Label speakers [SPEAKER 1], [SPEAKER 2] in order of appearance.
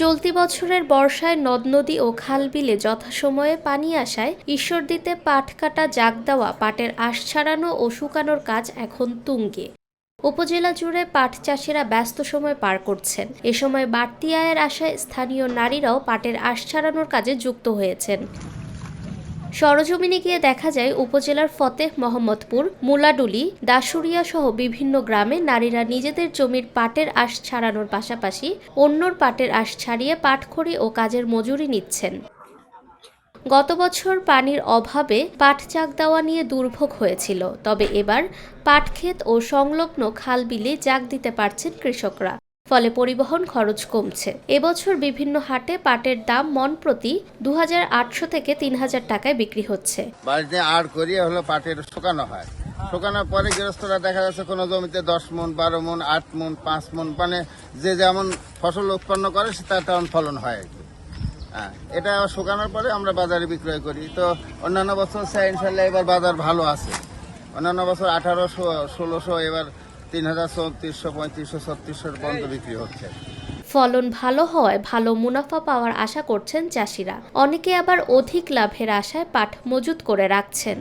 [SPEAKER 1] চলতি বছরের বর্ষায় নদ, নদী ও খাল বিলে যথাসময়ে পানি আসায় ঈশ্বরদীতে পাট কাটা জাগ দেওয়া, পাটের আশ ছাড়ানো ও শুকানোর কাজ এখন তুঙ্গে। উপজেলা জুড়ে পাট চাষিরা ব্যস্ত সময় পার করছেন। এ সময় বাড়তি আয়ের আশায় স্থানীয় নারীরাও পাটের আশ ছাড়ানোর কাজে যুক্ত হয়েছেন। সরজমিনে গিয়ে দেখা যায় উপজেলার ফতেহ মোহাম্মদপুর, মুলাডুলি দাসুরিয়া সহ বিভিন্ন গ্রামে নারীরা নিজেদের জমির পাটের আশ ছাড়ানোর পাশাপাশি অন্যর পাটের আশ ছাড়িয়ে পাটখড়ি ও কাজের মজুরি নিচ্ছেন। গত বছর পানির অভাবে পাট চাক দেওয়া নিয়ে দুর্ভোগ হয়েছিল, তবে এবার পাট ক্ষেত ও সংলগ্ন খাল বিলে জাগ দিতে পারছেন কৃষকরা। ফলে পরিবহন খরচ কমছে। এবছর বিভিন্ন হাটে পাটের দাম মন প্রতি দু হাজার আটশো থেকে তিন হাজার টাকায় বিক্রি হচ্ছে।
[SPEAKER 2] বাড়িতে আড় করিয়ে হলো পাটের শুকানো হয়। শুকানোর পরে গৃহস্থরা দেখা যাচ্ছে কোনো জমিতে দশ মন, বারো মন, আট মন, পাঁচ মন মানে যে যেমন ফসল উৎপন্ন করে, সে তার তেমন ফলন হয় আর হ্যাঁ এটা শুকানোর পরে আমরা বাজারে বিক্রয় করি। তো অন্যান্য বছর, ইনশাল্লাহ এবার বাজার ভালো আছে। অন্যান্য বছর আঠারোশো, ষোলোশো এবার তিন হাজার চৌত্রিশশো পঁয়ত্রিশশো ছত্রিশশোর বিক্রি হচ্ছে।
[SPEAKER 1] ফলন ভালো হওয়ায় ভালো মুনাফা পাওয়ার আশা করছেন চাষিরা। অনেকে আবার অধিক লাভের আশায় পাঠ মজুত করে রাখছেন।